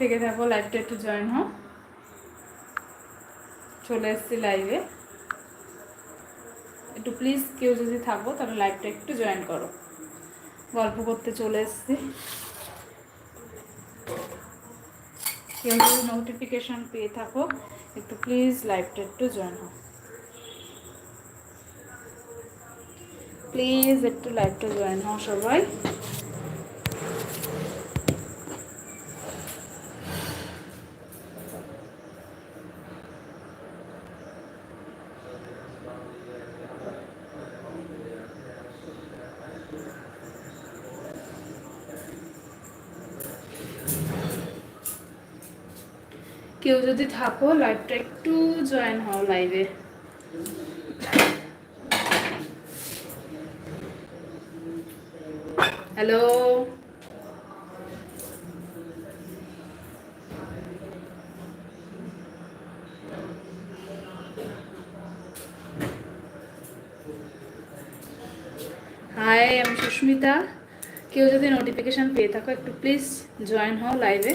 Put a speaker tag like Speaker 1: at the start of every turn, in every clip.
Speaker 1: থেকে থাকো লাইভটা একটু জয়েন হও চলে এসছি লাইভে একটু প্লিজ কেউ যদি থাকো, তাহলে লাইভটা একটু জয়েন করো। গল্প করতে চলে এসছি। কেউ যদি নোটিফিকেশন পেয়ে থাকো, একটু প্লিজ লাইভটা একটু জয়েন হও প্লিজ একটু লাইভটা জয়েন হও সবাই। কেউ যদি থাকো লাইভটা একটু জয়েন হও লাইভে হ্যালো হাই আমি সুস্মিতা কেউ যদি নোটিফিকেশান পেয়ে থাকো, একটু প্লিজ জয়েন হও লাইভে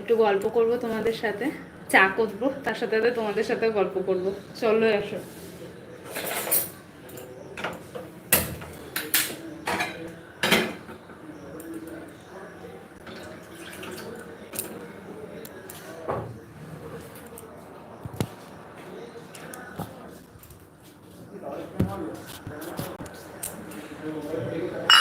Speaker 1: একটু গল্প করব তোমাদের সাথে। চা করব তার সাথে সাথে তোমাদের সাথে গল্প করব চলো আসো Thank you.